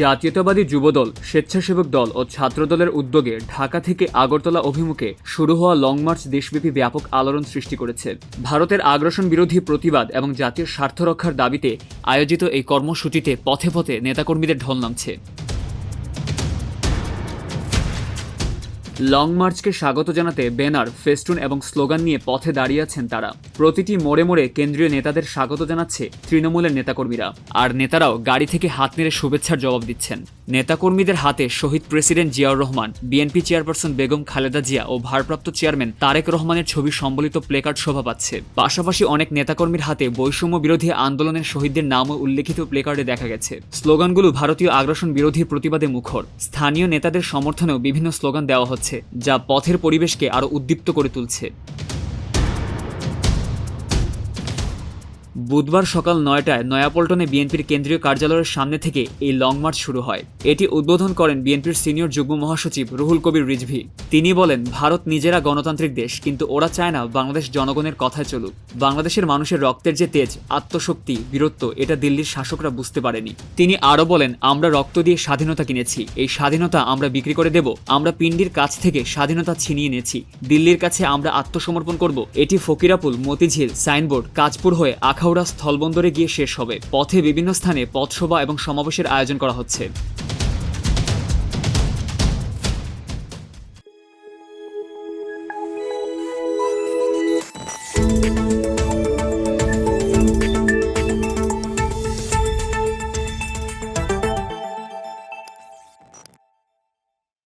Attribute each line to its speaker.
Speaker 1: জাতীয়তাবাদী যুবদল স্বেচ্ছাসেবক দল ও ছাত্রদলের উদ্যোগে ঢাকা থেকে আগরতলা অভিমুখে শুরু হওয়া লং মার্চ দেশব্যাপী ব্যাপক আলোড়ন সৃষ্টি করেছে ভারতের আগ্রাসন বিরোধী প্রতিবাদ এবং জাতীয় স্বার্থ রক্ষার দাবিতে আয়োজিত এই কর্মসূচিতে পথে পথে নেতাকর্মীদের ঢল নামছে লং মার্চকে স্বাগত জানাতে ব্যানার ফেস্টুন এবং স্লোগান নিয়ে পথে দাঁড়িয়ে আছেন তারা প্রতিটি মোড়ে মোড়ে কেন্দ্রীয় নেতাদের স্বাগত জানাচ্ছে তৃণমূলের নেতাকর্মীরা আর নেতারাও গাড়ি থেকে হাত নেড়ে শুভেচ্ছার জবাব দিচ্ছেন নেতাকর্মীদের হাতে শহীদ প্রেসিডেন্ট জিয়াউর রহমান বিএনপি চেয়ারপারসন বেগম খালেদা জিয়া ও ভারপ্রাপ্ত চেয়ারম্যান তারেক রহমানের ছবি সম্বলিত প্লেকার্ড শোভা পাচ্ছে পাশাপাশি অনেক নেতাকর্মীর হাতে বৈষম্য বিরোধী আন্দোলনের শহীদদের নামও উল্লেখিত প্লেকার্ডে দেখা গেছে স্লোগানগুলো ভারতীয় আগ্রাসন বিরোধী প্রতিবাদে মুখর স্থানীয় নেতাদের সমর্থনেও বিভিন্ন স্লোগান দেওয়া হচ্ছে আছে যা পথের পরিবেশকে আরও উদ্দীপ্ত করে তুলছে বুধবার সকাল নয়টায় নয়াপল্টনে বিএনপির কেন্দ্রীয় কার্যালয়ের সামনে থেকে এই লং মার্চ শুরু হয় এটি উদ্বোধন করেন বিএনপির সিনিয়র যুগ্ম মহাসচিব রুহুল কবির রিজভি তিনি বলেন ভারত নিজেরা গণতান্ত্রিক দেশ কিন্তু ওরা চায় না বাংলাদেশ জনগণের কথায় চলুক বাংলাদেশের মানুষের রক্তের যে তেজ আত্মশক্তি বীরত্ব এটা দিল্লির শাসকরা বুঝতে পারেনি তিনি আরও বলেন আমরা রক্ত দিয়ে স্বাধীনতা কিনেছি এই স্বাধীনতা আমরা বিক্রি করে দেব আমরা পিণ্ডির কাছ থেকে স্বাধীনতা ছিনিয়ে নিয়েছি দিল্লির কাছে আমরা আত্মসমর্পণ করব এটি ফকিরাপুল মতিঝিল সাইনবোর্ড কাজপুর হয়ে আখা হাওড়া স্থলবন্দরে গিয়ে শেষ হবে পথে বিভিন্ন স্থানে পথসভা এবং সমাবেশের আয়োজন করা হচ্ছে